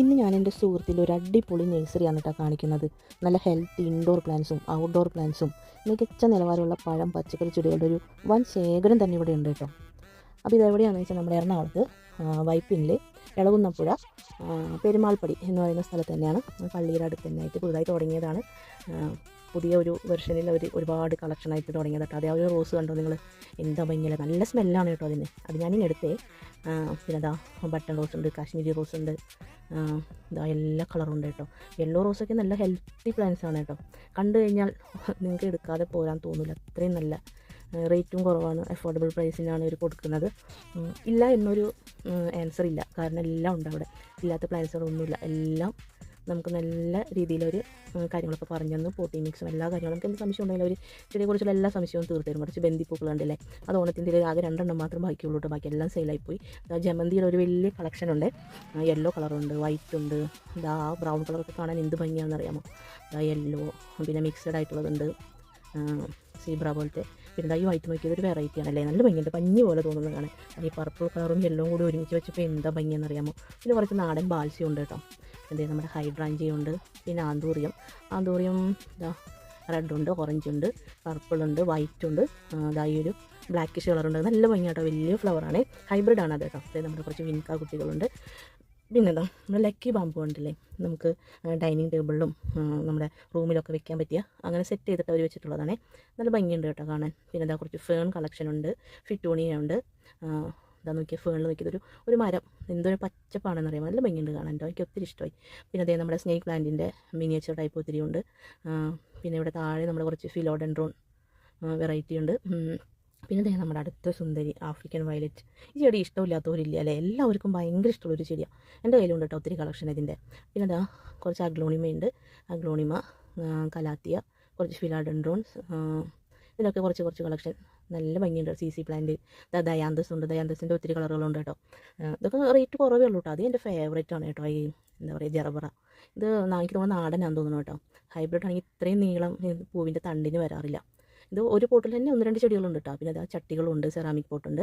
ഇന്ന് ഞാൻ എന്റെ സുഹൃത്തിന്റെ ഒരു അടിപൊളി നഴ്സറിയാണ് കേട്ടോ കാണിക്കുന്നത്. നല്ല ഹെൽത്തി ഇൻഡോർ പ്ലാന്റ്സും ഔട്ട്ഡോർ പ്ലാന്റ്സും മികച്ച നിലവാരമുള്ള പഴം പച്ചക്കറി ചെടികളുടെ ഒരു വൻ ശേഖരം തന്നെ ഇവിടെ ഉണ്ട് കേട്ടോ. അപ്പോൾ ഇതെവിടെയാണെന്ന് വെച്ചാൽ നമ്മുടെ എറണാകുളത്ത് വൈപ്പിനിൽ ഇളകുന്നപ്പുഴ പെരുമാൾപ്പടി എന്ന് പറയുന്ന സ്ഥലത്ത് തന്നെയാണ്. പള്ളിയുടെ അടുത്ത് തന്നെയായിട്ട് പുതുതായി തുടങ്ങിയതാണ്. പുതിയ ഒരു വെർഷനിൽ അവർ ഒരുപാട് കളക്ഷനായിട്ട് തുടങ്ങിയത് കേട്ടോ. അതേ ആ ഒരു റോസ് കണ്ടോ നിങ്ങൾ എന്താ ഭംഗിയില്ല? നല്ല സ്മെല്ലാണ് കേട്ടോ അതിന്. അത് ഞാൻ എടുത്തേ. ആ, പിന്നെ അതാ ബട്ടൺ റോസ് ഉണ്ട് കാശ്മീരി റോസ് ഉണ്ട്. ഇതാ എല്ലാ കളറും ഉണ്ട് കേട്ടോ. യെല്ലോ റോസൊക്കെ നല്ല ഹെൽത്തി പ്ലാന്റ്സ് ആണ് കേട്ടോ. കണ്ടു കഴിഞ്ഞാൽ നിങ്ങൾക്ക് എടുക്കാതെ പോരാൻ തോന്നില്ല അത്രയും നല്ല റേറ്റും കുറവാണ്. അഫോർഡബിൾ പ്രൈസിനാണ് ഇവർ കൊടുക്കുന്നത്. ഇല്ല എന്നൊരു ആൻസർ ഇല്ല. കാരണം എല്ലാം ഉണ്ട് അവിടെ. ഇല്ലാത്ത പ്ലാന്റ്സുകളൊന്നുമില്ല എല്ലാം നമുക്ക് നല്ല രീതിയിലൊരു കാര്യങ്ങളൊക്കെ പറഞ്ഞു തന്നു പോട്ടി മിക്സും എല്ലാ കാര്യങ്ങളും. നമുക്ക് എന്ത് സംശയം ഉണ്ടെങ്കിലും അവർ ചെടിയെക്കുറിച്ചുള്ള എല്ലാ സംശയവും തീർത്തു തരും കുറച്ച് ബന്ധിപ്പൂക്കൾ ഉണ്ടല്ലേ അത് ഓണത്തിന്റെ ആകെ രണ്ടെണ്ണം മാത്രം ബാക്കിയുള്ളൂ കേട്ടോ. ബാക്കി എല്ലാം സെയിലായി പോയി ദാ ജമന്തിയുടെ ഒരു വലിയ കളക്ഷൻ ഉണ്ട്. യെല്ലോ കളറുണ്ട് വൈറ്റ് ഉണ്ട് ഇതാ ബ്രൗൺ കളറൊക്കെ കാണാൻ എന്ത് ഭംഗിയാണെന്ന് അറിയാമോ ഇതാ യെല്ലോ പിന്നെ മിക്സഡ് ആയിട്ടുള്ളതുണ്ട്. സീബ്ര പോലത്തെ. പിന്നെ ഈ വൈറ്റ് നോക്കിയത് ഒരു വെറൈറ്റി ആണല്ലേ? നല്ല ഭംഗിയുണ്ട്. പഞ്ഞി പോലെ തോന്നുന്നത് കാണാൻ. ഈ പർപ്പിൾ കളറും യെല്ലോയും കൂടി ഒരുമിച്ച് വെച്ചപ്പോൾ എന്താ ഭംഗിയെന്ന് അറിയാമോ പിന്നെ കുറച്ച് നാടൻ ബാൽസ്യം ഉണ്ട് കേട്ടോ. എന്തേ നമ്മുടെ ഹൈഡ്രാഞ്ചി ഉണ്ട് പിന്നെ ആന്തൂറിയം. ആന്തൂറിയം ഇതാ റെഡ് ഉണ്ട് വൈറ്റ് ഉണ്ട് ഈ ഒരു ബ്ലാക്കിഷ് കളറുണ്ട് നല്ല ഭംഗിയാട്ടോ വലിയ ഫ്ലവറാണ് ഹൈബ്രിഡ് ആണ് അത് കേട്ടോ. അതായത് നമ്മുടെ കുറച്ച് വിൻക കുട്ടികളുണ്ട്. പിന്നെ എന്താ നമ്മുടെ ലക്കി ബാമ്പു ഉണ്ടല്ലേ? നമുക്ക് ഡൈനിങ് ടേബിളിലും നമ്മുടെ റൂമിലൊക്കെ വെക്കാൻ പറ്റിയ അങ്ങനെ സെറ്റ് ചെയ്തിട്ട് അവർ വെച്ചിട്ടുള്ളതാണ്. നല്ല ഭംഗിയുണ്ട് കേട്ടോ കാണാൻ. പിന്നെ എന്താ കുറച്ച് ഫേൺ കളക്ഷൻ ഉണ്ട് ഫിറ്റോണിയ ഉണ്ട്. ആ, ഇതാ നോക്കിയ ഫേണിൽ നോക്കിയതൊരു ഒരു മരം. എന്തൊരു പച്ചപ്പാണെന്ന് അറിയാം നല്ല ഭംഗിയുണ്ട് കാണാൻ കേട്ടോ. എനിക്ക് ഒത്തിരി ഇഷ്ടമായി. പിന്നെ അതേ നമ്മുടെ സ്നേക്ക് പ്ലാന്റിന്റെ മിനിയേച്ചർ ടൈപ്പ് ഒത്തിരി ഉണ്ട്. പിന്നെ ഇവിടെ താഴെ നമ്മൾ കുറച്ച് ഫിലോഡൻഡ്രോൺ വെറൈറ്റി ഉണ്ട്. പിന്നെ ദേ നമ്മുടെ അടുത്ത സുന്ദരി ആഫ്രിക്കൻ വയലറ്റ് ഈ ചെടി ഇഷ്ടമില്ലാത്തവരില്ല? അല്ലേ? എല്ലാവർക്കും ഭയങ്കര ഇഷ്ടമുള്ളൊരു ചെടിയാണ് എന്റെ കയ്യിലുണ്ട് കേട്ടോ ഒത്തിരി കളക്ഷൻ ഇതിന്റെ. പിന്നെ അതാ കുറച്ച് അഗ്ലോണിമയുണ്ട്. അഗ്ലോണിമ കലാത്തിയ കുറച്ച് ഫിലാഡൻഡ്രോൺസ് ഇതിലൊക്കെ കുറച്ച് കുറച്ച് കളക്ഷൻ. നല്ല ഭംഗിയുണ്ട് സി സി പ്ലാന്റ് ദയാന്തസ് ഉണ്ട്. ദയാന്തസിന്റെ ഒത്തിരി കളറുകളുണ്ട് കേട്ടോ. ഇതൊക്കെ റേറ്റ് കുറവേ ഉള്ളൂ കേട്ടോ. അത് എന്റെ ഫേവറേറ്റ് ആണ് കേട്ടോ ഈ എന്താ പറയുക ജറബറ ഇത് എനിക്ക് തോന്നുന്നു നാടനാന്ന് തോന്നുന്നു കേട്ടോ. ഹൈബ്രിഡ് ആണെങ്കിൽ ഇത്രയും നീളം പൂവിന്റെ തണ്ടിന് വരാറില്ല. ഇത് ഒരു പോട്ടിൽ തന്നെ ഒന്ന് രണ്ട് ചെടികളുണ്ട് കേട്ടോ. പിന്നെ അതാ ചട്ടികളുണ്ട് സെറാമിക് പോട്ടുണ്ട്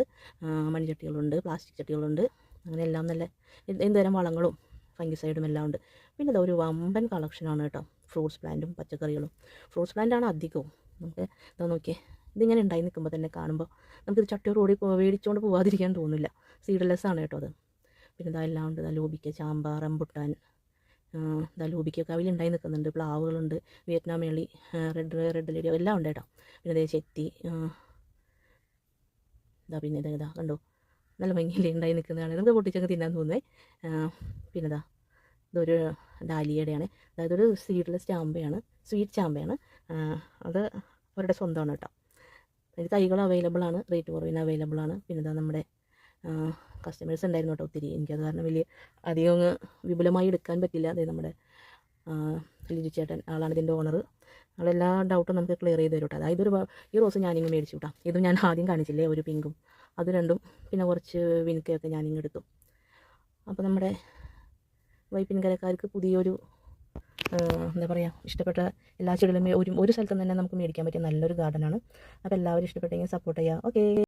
മൺചട്ടികളുണ്ട് പ്ലാസ്റ്റിക് ചട്ടികളുണ്ട് അങ്ങനെ എല്ലാം നല്ല എന്ത് എന്തുതരം വളങ്ങളും ഫംഗിസൈഡും എല്ലാം ഉണ്ട്. പിന്നെ ഇതാ ഒരു വമ്പൻ കളക്ഷനാണ് കേട്ടോ. ഫ്രൂട്ട്സ് പ്ലാന്റും പച്ചക്കറികളും. ഫ്രൂട്ട്സ് പ്ലാന്റാണ് അധികവും. നമുക്ക് ഇതാ നോക്കിയേ. ഇതിങ്ങനെ ഉണ്ടായി നിൽക്കുമ്പോൾ തന്നെ കാണുമ്പോൾ നമുക്കിത് ചട്ടിയോട് പോ- മേടിച്ചുകൊണ്ട് പോകാതിരിക്കാൻ തോന്നില്ല. സീഡ്ലെസ് ആണ് കേട്ടോ അത്. പിന്നെ ഇതാ എല്ലാം ഉണ്ട്. ഇതാ ലോബിക്ക ചാമ്പ റംബുട്ടാൻ ഇതാ ലോബിക്കൊക്കെ അവയിലുണ്ടായി നിൽക്കുന്നുണ്ട്. പ്ലാവുകളുണ്ട് വിയറ്റ്നാം മേളി റെഡ് റെഡ് ലേഡി എല്ലാം ഉണ്ട് കേട്ടോ. പിന്നെ ഇതേ ചെത്തി ഇതാ പിന്നെ ഇതാ ഇതാ കണ്ടോ? നല്ല ഭംഗിയിൽ ഉണ്ടായി നിൽക്കുന്നതാണ്. നമുക്ക് പൊട്ടിച്ചൊക്കെ തിന്നാൻ തോന്നുന്നത് പിന്നെ ഇതാ ഇതൊരു ഡാലിയയുടെയാണ്. അതായത് ഒരു സീഡ്ലെസ് ചാമ്പയാണ്. സ്വീറ്റ് ചാമ്പയാണ്. അത് അവരുടെ സ്വന്തമാണ് കേട്ടോ. അതിന് തൈകൾ അവൈലബിൾ ആണ്. റേറ്റ് കുറവിന് അവൈലബിൾ ആണ്. പിന്നെ ഇതാ നമ്മുടെ കസ്റ്റമേഴ്സ് ഉണ്ടായിരുന്നു കേട്ടോ ഒത്തിരി. എനിക്കത് കാരണം വലിയ അധികം വിപുലമായി എടുക്കാൻ പറ്റില്ല. അതേ നമ്മുടെ ലിജി ചേട്ടൻ ആളാണ് ഇതിന്റെ ഓണർ ആളെല്ലാ ഡൗട്ടും നമുക്ക് ക്ലിയർ ചെയ്ത് തരും അതായത് ഒരു ഈ റോസ് ഞാനിങ്ങ് മേടിച്ചു കേട്ടോ ഇത് ഞാൻ ആദ്യം കാണിച്ചില്ലേ? ഒരു പിങ്കും. അത് രണ്ടും പിന്നെ കുറച്ച് വിൻകയൊക്കെ ഞാനിങ്ങ് എടുത്തു. അപ്പോൾ നമ്മുടെ വൈപ്പിൻകരക്കാർക്ക് പുതിയൊരു എന്താ പറയുക ഇഷ്ടപ്പെട്ട എല്ലാ ചെടികളും ഒരു ഒരു സ്ഥലത്തും തന്നെ നമുക്ക് മേടിക്കാൻ പറ്റിയ നല്ലൊരു ഗാർഡനാണ് അപ്പോൾ എല്ലാവരും ഇഷ്ടപ്പെട്ടെങ്കിൽ സപ്പോർട്ട് ചെയ്യുക. ഓക്കേ